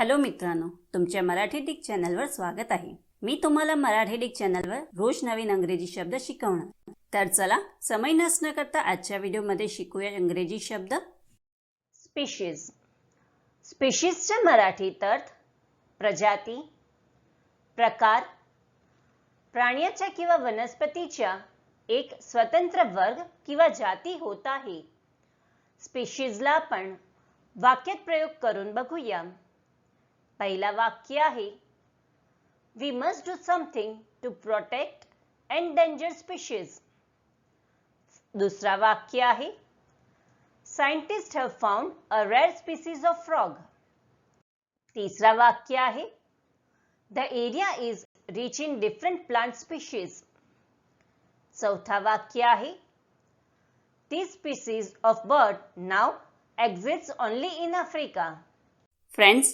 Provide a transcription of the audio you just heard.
Hello मित्रांनो तुमच्या Marathi Dick चॅनलवर स्वागत आहे. मी तुम्हाला मराठी डिक चॅनलवर रोज नवीन अंग्रेजी शब्द शिकवणार. तर चला समय नसणं करता आजच्या व्हिडिओमध्ये शिकूया इंग्रजी शब्द. स्पेशीज स्पेशीजच्या मराठीत अर्थ प्रजाती प्रकार प्राण्याच्या किंवा वनस्पतीच्या एक स्वतंत्र वर्ग किंवा जाती होत आहे. स्पेशीजला आपण वाक्यात प्रयोग करून बघूया. पहिला वाक्य आहे we must do something to protect endanger species दुसरा वाक्य आहे Scientists have found a rare species of frog. तिसरा वाक्य आहे The area is rich in different plant species. चौथा वाक्य आहे This species of bird now exists only in Africa. Friends